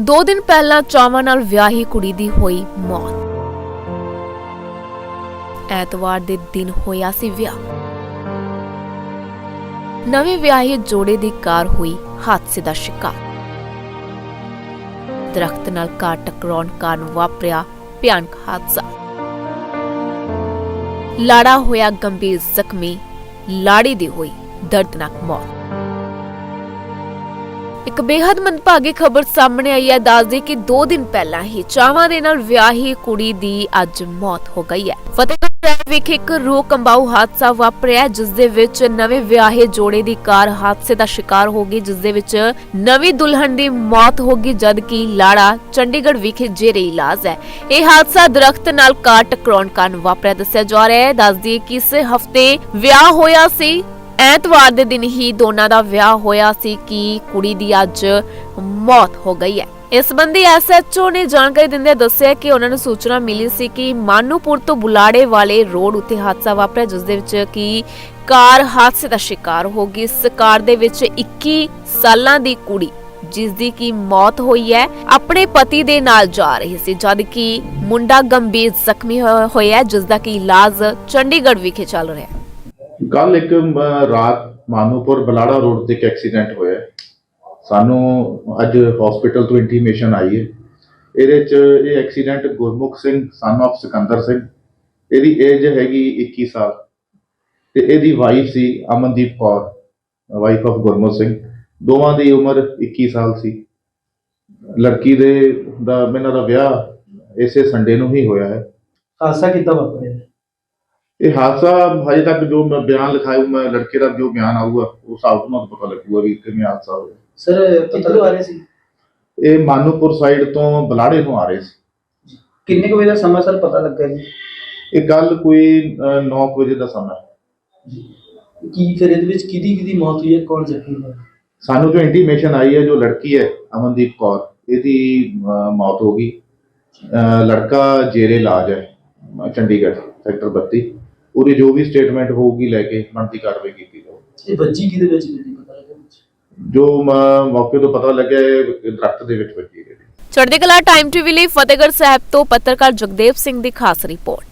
ਦੋ ਦਿਨ ਪਹਿਲਾਂ ਚਾਵਾਂ ਨਾਲ ਵਿਆਹੀ ਕੁੜੀ ਦੀ ਹੋਈ ਮੌਤ। ਐਤਵਾਰ ਦੇ ਦਿਨ ਹੋਇਆ ਸੀ ਵਿਆਹ। ਨਵੇਂ ਵਿਆਹੇ ਜੋੜੇ ਦੀ ਕਾਰ ਹੋਈ ਹਾਦਸੇ ਦਾ ਸ਼ਿਕਾਰ। ਦਰਖਤ ਨਾਲ ਕਾਰ ਟਕਰਾਉਣ ਕਾਰਨ ਵਾਪਰਿਆ ਭਿਆਨਕ ਹਾਦਸਾ। ਲਾੜਾ ਹੋਇਆ ਗੰਭੀਰ ਜ਼ਖਮੀ, ਲਾੜੀ ਦੀ ਹੋਈ ਦਰਦਨਾਕ ਮੌਤ। ਇੱਕ ਬੇहद ਮੰਦਭਾਗੀ ਖਬਰ ਸਾਹਮਣੇ ਆਈ ਹੈ, ਦੱਸਦੀ ਕਿ 2 ਦਿਨ ਪਹਿਲਾਂ ਹੀ ਚਾਵਾਂ ਦੇ ਨਾਲ ਵਿਆਹੀ ਕੁੜੀ ਦੀ ਅੱਜ ਮੌਤ ਹੋ ਗਈ ਹੈ। ਫਤਿਹਗੜ੍ਹ ਸਾਹਿਬ ਵਿਖੇ ਇੱਕ ਰੂਹ ਕੰਬਾਊ ਹਾਦਸਾ ਵਾਪਰਿਆ ਜਿਸ ਦੇ ਵਿੱਚ ਨਵੇਂ ਵਿਆਹੇ ਜੋੜੇ ਦੀ ਕਾਰ ਹਾਦਸੇ ਦਾ ਸ਼ਿਕਾਰ ਹੋ ਗਈ, ਜਿਸ ਦੇ ਵਿੱਚ ਨਵੀਂ ਦੁਲਹਨ ਦੀ ਮੌਤ ਹੋ ਗਈ ਜਦ ਕਿ ਲਾੜਾ ਚੰਡੀਗੜ੍ਹ ਵਿਖੇ ਜੇਰੇ ਇਲਾਜ ਹੈ। ਇਹ ਹਾਦਸਾ ਦਰਖਤ ਨਾਲ ਕਾਰ ਟਕਰਾਉਣ ਕਾਰਨ ਵਾਪਰਿਆ, ਦੱਸਿਆ ਜਾ ਰਿਹਾ ਹੈ। ਦੱਸਦੀ ਕਿ ਇਸ ਹਫ਼ਤੇ ਵਿਆਹ ਹੋਇਆ ਸੀ ਐਤਵਾਰ ਦੇ ਦਿਨ ਹੀ ਦੋਨਾਂ ਦਾ ਵਿਆਹ ਹੋਇਆ ਸੀ ਕਿ ਕੁੜੀ ਦੀ ਅੱਜ ਮੌਤ ਹੋ ਗਈ ਹੈ। ਇਸ ਸੰਬੰਧੀ ਐਸਐਚਓ ਨੇ ਜਾਣਕਾਰੀ ਦਿੰਦਿਆਂ ਦੱਸਿਆ ਕਿ ਉਹਨਾਂ ਨੂੰ ਸੂਚਨਾ ਮਿਲੀ ਸੀ ਕਿ ਮਾਨੂਪੁਰ ਤੋਂ ਬੁਲਾੜੇ ਵਾਲੇ ਰੋਡ ਉੱਤੇ ਹਾਦਸਾ ਵਾਪਰਿਆ ਜਿਸ ਦੇ ਵਿੱਚ ਕਿ ਕਾਰ ਹਾਦਸੇ ਦਾ ਸ਼ਿਕਾਰ ਹੋ ਗਈ। ਇਸ ਕਾਰ ਦੇ ਵਿੱਚ 21 ਸਾਲਾਂ ਦੀ ਕੁੜੀ ਜਿਸ ਦੀ ਕੀ ਮੌਤ ਹੋਈ ਹੈ ਆਪਣੇ ਪਤੀ ਦੇ ਨਾਲ ਜਾ ਰਹੀ ਸੀ ਜਦ ਕਿ ਮੁੰਡਾ ਗੰਭੀਰ ਜ਼ਖਮੀ ਹੋਇਆ ਹੈ, ਜਿਸ ਦਾ ਕਿ ਇਲਾਜ ਚੰਡੀਗੜ੍ਹ ਵਿਖੇ ਚੱਲ ਰਿਹਾ ਹੈ। ਕੱਲ ਇੱਕ ਰਾਤ ਮਾਨੂਪੁਰ ਬਲਾੜਾ ਰੋਡ ਤੇ ਇੱਕ ਐਕਸੀਡੈਂਟ ਹੋਇਆ। ਸਾਨੂੰ ਅੱਜ ਹਸਪੀਟਲ ਤੋਂ ਇੰਟੀਮੇਸ਼ਨ ਆਈ ਹੈ। ਇਹਦੇ ਚ ਇਹ accident Gurmukh Singh son of Sikandar Singh. ਇਹਦੀ ਏਜ ਹੈਗੀ 21 ਸਾਲ। ਤੇ ਇਹਦੀ ਵਾਈਫ ਸੀ ਅਮਨਦੀਪ ਕੌਰ ਵਾਈਫ ਆਫ ਗੁਰਮੁਖ ਸਿੰਘ। ਦੋਵਾਂ ਦੀ ਉਮਰ 21 ਸਾਲ ਸੀ। ਲੜਕੀ ਦੇ ਦਾ ਇਹਨਾਂ ਦਾ ਵਿਆਹ ਇਸੇ ਸੰਡੇ ਨੂੰ ਹੀ ਹੋਇਆ ਹੈ। ਹਾਦਸਾ ਕਿੱਦਾਂ ਵਾਪਰਿਆ? ਇਹ ਹਾਦਸਾ ਹਜੇ ਤੱਕ ਜੋ ਮੈਂ ਬਿਆਨ ਲਿਖਾਇਆ ਮੈਂ ਲੜਕੇ ਦਾ ਜੋ ਬਿਆਨ ਆਊਗਾ ਉਸ ਹਿਸਾਬ ਤੋਂ ਮੈਨੂੰ ਪਤਾ ਲੱਗੂਗਾ ਵੀ ਕਿਵੇਂ ਹਾਦਸਾ ਹੋਇਆ। ਸਰ ਕਿੱਧਰੋਂ ਆ ਰਹੇ ਸੀ? ਇਹ ਮਾਨੂਪੁਰ ਸਾਈਡ ਤੋਂ ਬਲਾੜੇ ਨੂੰ ਆ ਰਹੇ ਸੀ। ਕਿੰਨੇ ਕੁ ਵਜੇ ਦਾ ਸਮਾਂ ਸਰ ਪਤਾ ਲੱਗਾ ਜੀ? ਇਹ ਕੱਲ ਕੋਈ 9 ਵਜੇ ਦਾ ਸਮਾਂ ਹੈ। ਕੀ ਫਿਰ ਇਹਦੇ ਵਿੱਚ ਕਿਹਦੀ ਕਿਹਦੀ ਮੌਤ ਹੋਈ ਹੈ ਕੌਣ ਜ਼ਖਮੀ ਹੋਇਆ? ਸਾਨੂੰ ਜੋ ਇੰਟੀਮੇਸ਼ਨ ਆਈ ਹੈ ਜੋ ਲੜਕੀ ਹੈ ਅਮਨਦੀਪ ਕੌਰ ਇਹਦੀ ਮੌਤ ਹੋ ਗਈ। ਲੜਕਾ ਜੇਰੇ ਇਲਾਜ ਹੈ ਚੰਡੀਗੜ੍ਹ ਸੈਕਟਰ 32 ਉਹਦੀ ਜੋ ਵੀ ਸਟੇਟਮੈਂਟ ਹੋਊਗੀ ਲੈ ਕੇ ਬਣਦੀ ਕਾਰਵਾਈ ਕੀਤੀ ਜਾਊਗੀ। ਇਹ ਬੱਜੀ ਕਿਹਦੇ ਵਿੱਚ ਕਿਹਦੀ ਪਤਾ ਲੱਗਾ ਵਿੱਚ? ਜੋ ਮ- ਮੌਕੇ ਤੋਂ ਪਤਾ ਲੱਗਿਆ ਇਹ ਦਰਖਤ ਦੇ ਵਿੱਚ ਵੱਜੀ ਹੈ ਚੜ੍ਹਦੀ ਕਲਾ ਟਾਈਮ ਟੀਵੀ ਲਈ ਫਤਿਹਗੜ੍ਹ ਸਾਹਿਬ ਤੋਂ ਪੱਤਰਕਾਰ ਜਗਦੇਵ ਸਿੰਘ ਦੀ ਖਾਸ ਰਿਪੋਰਟ।